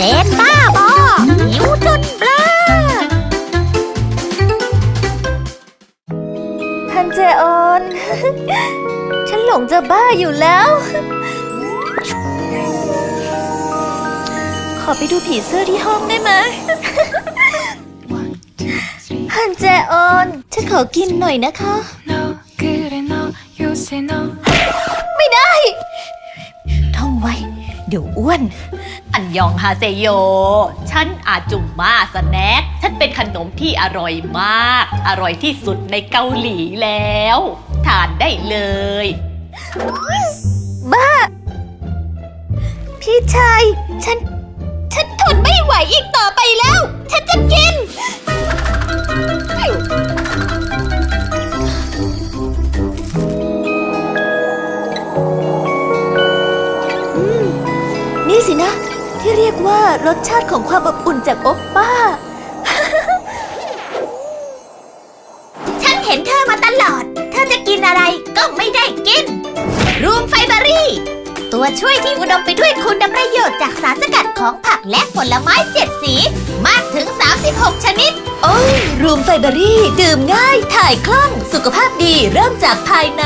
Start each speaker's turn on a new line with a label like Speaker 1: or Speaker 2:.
Speaker 1: จนบ้าบอหิวจนเบลอ
Speaker 2: ฮันเจออน ฉันหลงจะบ้าอยู่แล้ว ขอไปดูผีเสื้อที่ห้องได้ไหมฮันเจออน ฉันขอกินหน่อยนะคะ No good and no you say no เดี๋ยวอ้วน
Speaker 3: อันยองฮาเซโย ฉันอาจุมมาสแน็ค ฉันเป็นขนมที่อร่อยมาก อร่อยที่สุดในเกาหลีแล้ว ทานได้เลย
Speaker 2: บ้า พี่ชาย ฉัน นี่สินะ ที่เรียกว่ารสชาติของความอบอุ่นจากโอ๊ปป้า
Speaker 1: ฉันเห็นเธอมาตลอด เธอจะกินอะไรก็ไม่ได้กิน รูมไฟเบอรี่ ตัวช่วยที่อุดมไปด้วยคุณประโยชน์จากสารสกัดของผักและผลไม้เจ็ดสี มากถึง 36 ชนิด
Speaker 2: โอ้ยรูมไฟเบอรี่ ดื่มง่าย ถ่ายคล่อง สุขภาพดีเริ่มจากภายใน